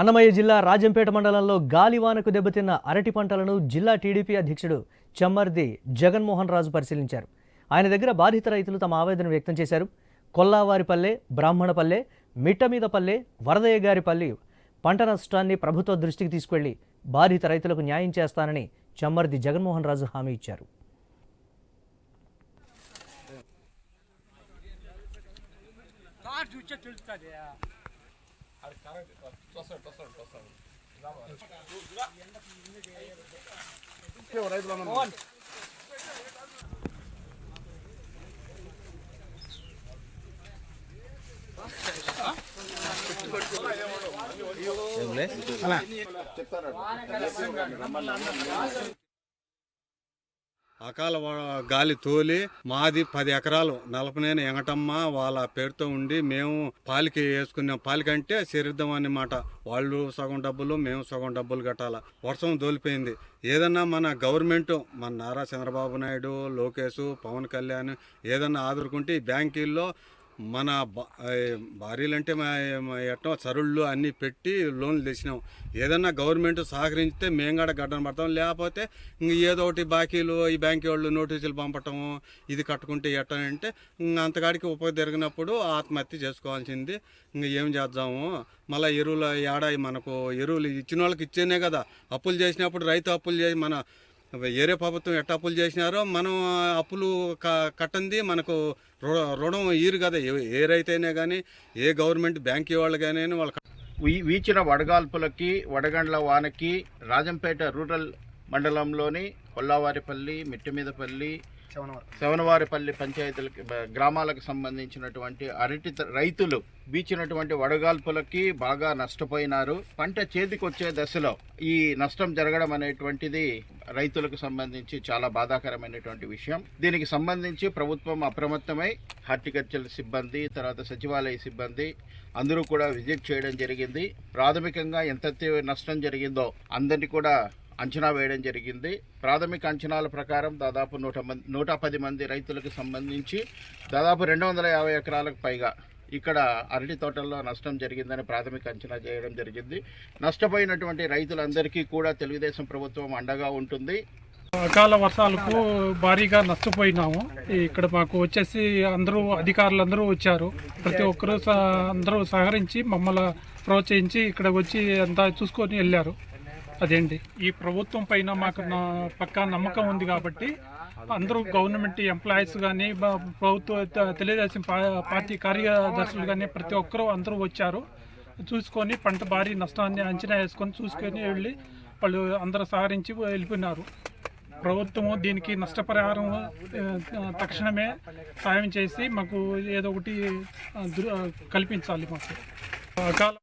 అన్నమయ్య జిల్లా రాజంపేట మండలంలో గాలివానకు దెబ్బతిన్న అరటి పంటలను జిల్లా టీడీపీ అధ్యక్షుడు చమ్మర్ది జగన్మోహన్ రాజు పరిశీలించారు. ఆయన దగ్గర బాధిత రైతులు తమ ఆవేదన వ్యక్తం చేశారు. కొల్లావారిపల్లె బ్రాహ్మణపల్లె మిట్టమీదపల్లె వరదయ్యగారిపల్లి పంట నష్టాన్ని ప్రభుత్వ దృష్టికి తీసుకెళ్ళి బాధిత రైతులకు న్యాయం చేస్తానని చమ్మర్ది జగన్మోహన్ రాజు హామీ ఇచ్చారు. అది కరెక్ట్ వస్తాడు వస్తాడు వస్తాడు చెప్తారా? అకాల గాలి తోలి మాది పది ఎకరాలు. నలపనేని ఎంగటమ్మ వాళ్ళ పేరుతో ఉండి మేము పాలికి వేసుకున్నాం. పాలికి అంటే శరీరం అన్నమాట. వాళ్ళు సగం డబ్బులు మేము సగం డబ్బులు కట్టాల. వర్షం దోలిపోయింది ఏదన్నా మన గవర్నమెంట్ మన నారా చంద్రబాబు నాయుడు లోకేష్ పవన్ కళ్యాణ్ ఏదన్నా ఆదురుకుంటే ఈ బ్యాంకీల్లో మన భార్యలు అంటే భార్యలంటే మా ఎట్టో అన్నీ పెట్టి లోన్లు తెచ్చినాం. ఏదన్నా గవర్నమెంట్ సహకరించితే మేము కూడా గడ్డన పడతాం. లేకపోతే ఏదో ఒకటి బాకీలు ఈ బ్యాంక్ వాళ్ళు నోటీసులు పంపటము ఇది కట్టుకుంటే ఎట్టనంటే అంతకాడికి ఉపయోగ జరిగినప్పుడు ఆత్మహత్య చేసుకోవాల్సింది. ఇంక ఏం చేద్దాము? మళ్ళీ ఎరువులు ఏడా మనకు ఎరువులు ఇచ్చిన వాళ్ళకి ఇచ్చేనే కదా. అప్పులు చేసినప్పుడు రైతు అప్పులు చేసి మన ఏరే ప్రభుత్వం ఎట్ట అప్పులు చేసినారో మనం అప్పులు క- కట్టంది మనకు రు- రుణం ఈరు కదా. ఏరైతేనే కానీ ఏ గవర్నమెంట్ బ్యాంక్ వాళ్ళు కానీ వాళ్ళు వీచిన వడగాల్పులకి వడగండ్ల వానకి రాజంపేట రూరల్ మండలంలోని కొల్లావారిపల్లి మిట్టమీదపల్లి శవనవారిపల్లి పంచాయతీలకి గ్రామాలకు సంబంధించినటువంటి అరటి రైతులు బీచినటువంటి వడగాల్పులకి బాగా నష్టపోయినారు. పంట చేతికొచ్చే దశలో ఈ నష్టం జరగడం అనేటువంటిది రైతులకు సంబంధించి చాలా బాధాకరమైనటువంటి విషయం. దీనికి సంబంధించి ప్రభుత్వం అప్రమత్తమై హార్టికల్చర్ సిబ్బంది తర్వాత సచివాలయ సిబ్బంది అందరూ కూడా విజిట్ చేయడం జరిగింది. ప్రాథమికంగా ఎంత నష్టం జరిగిందో అందరినీ కూడా అంచనా వేయడం జరిగింది. ప్రాథమిక అంచనాల ప్రకారం దాదాపు నూట మంది నూట పది మంది రైతులకు సంబంధించి దాదాపు రెండు వందల యాభై ఎకరాలకు పైగా ఇక్కడ అరటి తోటల్లో నష్టం జరిగిందని ప్రాథమిక అంచనా చేయడం జరిగింది. నష్టపోయినటువంటి రైతులందరికీ కూడా తెలుగుదేశం ప్రభుత్వం అండగా ఉంటుంది. అకాల వర్షాలకు భారీగా నష్టపోయినాము. ఇక్కడ మాకు వచ్చేసి అందరూ అధికారులందరూ వచ్చారు. ప్రతి ఒక్కరూ స- అందరూ సహకరించి మమ్మల్ని ప్రోత్సహించి ఇక్కడ వచ్చి అంతా చూసుకొని వెళ్ళారు. అదేంటి? ఈ ప్రభుత్వం పైన మాకు పక్కా నమ్మకం ఉంది కాబట్టి అందరూ గవర్నమెంట్ ఎంప్లాయీస్ కానీ ప్రభుత్వ త- తెలుగుదేశం పార్టీ కార్యదర్శులు కానీ ప్రతి ఒక్కరూ అందరూ వచ్చారు. చూసుకొని పంట భారీ నష్టాన్ని అంచనా వేసుకొని చూసుకొని వెళ్ళి వాళ్ళు అందరూ సహకరించి వెళ్ళిపోయినారు. ప్రభుత్వము దీనికి నష్టపరిహారం తక్షణమే సాయం చేసి మాకు ఏదో ఒకటి కల్పించాలి మాకు. అకాల